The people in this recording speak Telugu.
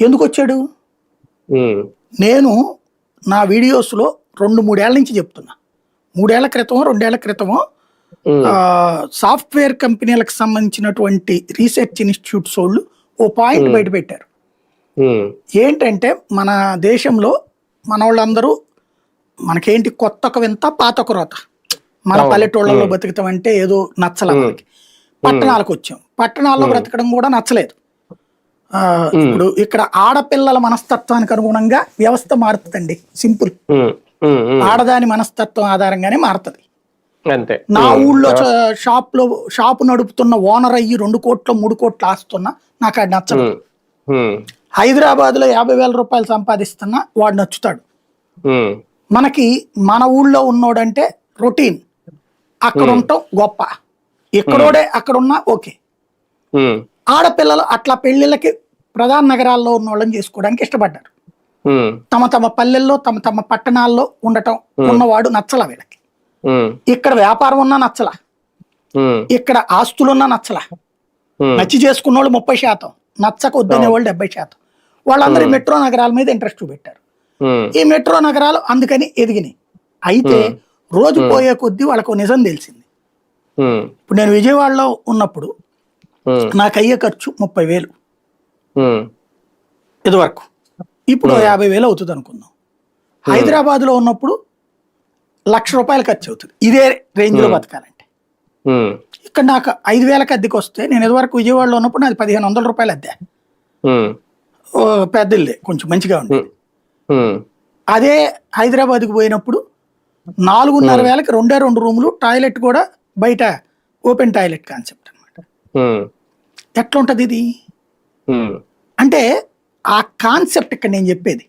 ఎందుకు వచ్చాడు? నేను నా వీడియోస్లో రెండు మూడేళ్ళ నుంచి చెప్తున్నా. మూడేళ్ళ క్రితం రెండేళ్ళ క్రితమో సాఫ్ట్వేర్ కంపెనీలకు సంబంధించినటువంటి రీసెర్చ్ ఇన్స్టిట్యూట్స్ వాళ్ళు ఓ పాయింట్ బయట పెట్టారు. ఏంటంటే మన దేశంలో మన వాళ్ళందరూ మనకేంటి కొత్త ఒక వింత పాత ఒక రోత. మన. పల్లెటూళ్ళలో బతుకుతాం అంటే ఏదో నచ్చల మనకి పట్టణాలకు వచ్చాం. పట్టణాల్లో బ్రతకడం కూడా నచ్చలేదు. ఇప్పుడు ఇక్కడ ఆడపిల్లల మనస్తత్వానికి అనుగుణంగా వ్యవస్థ మారుతుందండి. సింపుల్. ఆడదాని మనస్తత్వం ఆధారంగానే మారుతుంది. అంతే. నా ఊళ్ళో షాప్లో షాపు నడుపుతున్న ఓనర్ అయ్యి రెండు కోట్ల మూడు కోట్లు ఆస్తున్నా నాకు అది నచ్చదు. హైదరాబాద్లో యాభై వేల రూపాయలు సంపాదిస్తున్నా వాడు నచ్చుతాడు. మనకి మన ఊళ్ళో ఉన్నోడంటే రొటీన్. అక్కడ ఉండటం గొప్ప. ఇక్కడోడే అక్కడ ఉన్నా ఓకే. ఆడపిల్లలు అట్లా పెళ్ళిళ్ళకి ప్రధాన నగరాల్లో ఉన్న వాళ్ళని చేసుకోవడానికి ఇష్టపడ్డారు. తమ తమ పల్లెల్లో తమ తమ పట్టణాల్లో ఉండటం ఉన్నవాడు నచ్చల వీళ్ళకి. ఇక్కడ వ్యాపారం ఉన్నా నచ్చల. ఇక్కడ ఆస్తులున్నా నచ్చల. నచ్చి చేసుకున్న వాళ్ళు ముప్పై శాతం నచ్చక వద్దనే వాళ్ళు డెబ్బై శాతం. వాళ్ళందరూ మెట్రో నగరాల మీద ఇంట్రెస్ట్ చూపెట్టారు. ఈ మెట్రో నగరాలు అందుకని ఎదిగినాయి. అయితే రోజు పోయే కొద్దీ వాళ్ళకు నిజం తెలిసింది. ఇప్పుడు నేను విజయవాడలో ఉన్నప్పుడు నాకు అయ్యే ఖర్చు ముప్పై వేలు ఇదివరకు. ఇప్పుడు యాభై వేలు అవుతుంది అనుకుందాం. హైదరాబాద్లో ఉన్నప్పుడు లక్ష రూపాయలు ఖర్చు అవుతుంది. ఇదే రేంజ్లో బతకాలంటే. ఉమ్, ఇక్కడ నాకు ఐదు వేలకు అద్దెకి వస్తే నేను ఇదివరకు విజయవాడలో ఉన్నప్పుడు నాది పదిహేను వందల రూపాయలు అద్దె. పెద్ద ఇల్లే కొంచెం మంచిగా ఉంది అదే హైదరాబాద్కి పోయినప్పుడు నాలుగున్నర వేలకి రెండే రెండు రూములు టాయిలెట్ కూడా బయట ఓపెన్ టాయిలెట్ కాన్సెప్ట్ అనమాట ఎట్లా ఉంటుంది ఇది? అంటే ఆ కాన్సెప్ట్ ఇక్కడ నేను చెప్పేది.